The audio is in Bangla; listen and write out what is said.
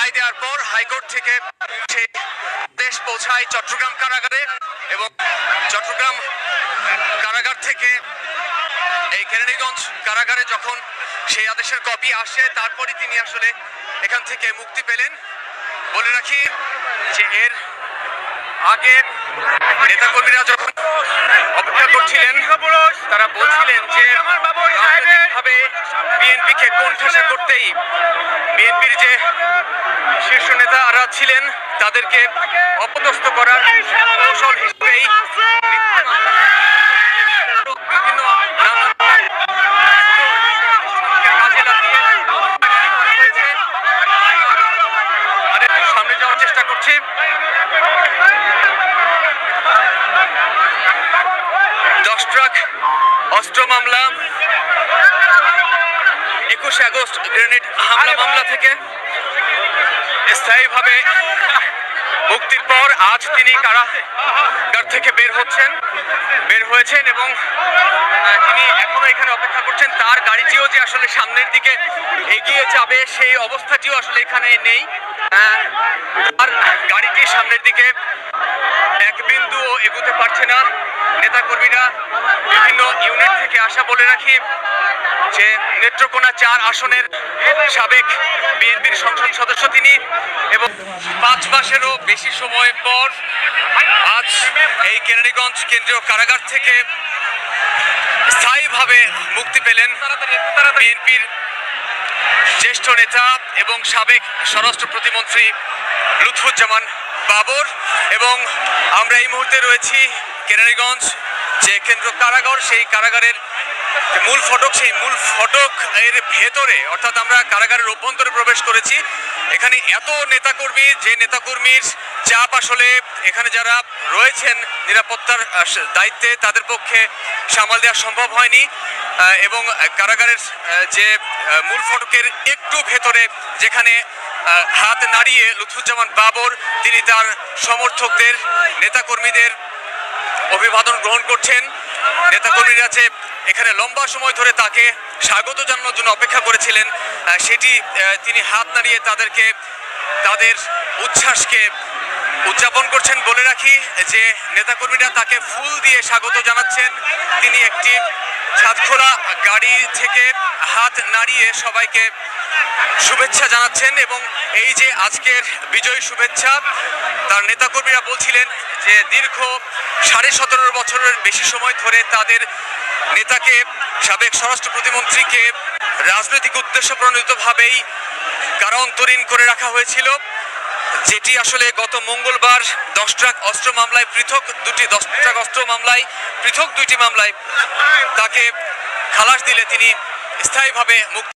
রায় দেওয়ার পর হাইকোর্ট থেকে দেশ পৌঁছায় চট্টগ্রাম কারাগারে এবং চট্টগ্রাম কারাগার থেকে এই কেরানীগঞ্জ কারাগারে যখন সেই আদেশের কপি আসে, তারপরই তিনি আসলে এখান থেকে মুক্তি পেলেন। বলে রাখি যে এর আগে নেতাকর্মীরা যখন অপেক্ষা করছিলেন, তারা বলছিলেন যে বিএনপিকে কোণঠাসা করতেই বিএনপির যে নেতারা ছিলেন তাদেরকে অপদস্থ করার কৌশল হিসেবেই যাওয়ার চেষ্টা করছি অস্ত্র মামলা, একুশে আগস্ট গ্রেনেড হামলা মামলা থেকে স্থায়ীভাবে মুক্তির পর আজ তিনি কারাগার থেকে বের হচ্ছেন, বের হয়েছেন এবং তিনি এখনও এখানে অপেক্ষা করছেন। তার গাড়িটিও যে আসলে সামনের দিকে এগিয়ে যাবে, সেই অবস্থাটিও আসলে এখানে নেই। তার গাড়িটি সামনের দিকে এক বিন্দুও এগোতে পারছে না। নেতাকর্মীরা বিভিন্ন ইউনিট থেকে আসা বলে রাখি যে নেত্রকোনা চার আসনের সাবেক বিএনপির সংসদ সদস্য তিনি পাঁচ মাসেরও বেশি সময় পর আজ এই কেরানীগঞ্জ কেন্দ্রীয় কারাগার থেকে স্থায়ীভাবে মুক্তি পেলেন বিএনপির জ্যেষ্ঠ নেতা এবং সাবেক স্বরাষ্ট্র প্রতিমন্ত্রী লুৎফুজ্জামান বাবর এবং আমরা এই মুহূর্তে রয়েছি কেরানীগঞ্জ যে কেন্দ্র কারাগার, সেই কারাগারের মূল ফটক, সেই মূল ফটক এর ভেতরে, অর্থাৎ আমরা কারাগারের অভ্যন্তরে প্রবেশ করেছি। এখানে এত নেতাকর্মী, যে নেতাকর্মীর চাপ আসলে এখানে যারা রয়েছেন নিরাপত্তার দায়িত্বে, তাদের পক্ষে সামাল দেওয়া সম্ভব হয়নি। এবং কারাগারের যে মূল ফটকের একটু ভেতরে, যেখানে হাত নাড়িয়ে লুৎফুজ্জামান বাবর, তিনি তার সমর্থকদের, নেতাকর্মীদের অভিবাদন গ্রহণ করছেন। নেতাকর্মীরা যে এখানে লম্বা সময় ধরে তাকে স্বাগত জানানোর জন্য অপেক্ষা করেছিলেন। সেটি তিনি হাত নাড়িয়ে তাদেরকে, তাদের উচ্ছ্বাসকে উদযাপন করছেন। বলে রাখি যে নেতাকর্মীরা তাকে ফুল দিয়ে স্বাগত জানাচ্ছেন। তিনি একটি ছাদখোলা গাড়ি থেকে হাত নাড়িয়ে সবাইকে শুভেচ্ছা জানাচ্ছেন এবং এই যে আজকের বিজয় শুভেচ্ছা, তার নেতাকর্মীরা বলছিলেন যে দীর্ঘ সাড়ে সতেরো বছরের বেশি সময় ধরে তাদের নেতাকে সাবেক স্বরাষ্ট্র প্রতিমন্ত্রীকে রাজনৈতিক উদ্দেশ্য প্রণোদিতভাবেই কারান্তরীণ করে রাখা হয়েছিল। যেটি আসলে গত মঙ্গলবার দশ ট্রাক অস্ত্র মামলায় পৃথক দুটি দশ ট্রাক অস্ত্র মামলায় পৃথক দুইটি মামলায় তাকে খালাস দিলে তিনি স্থায়ীভাবে মুক্ত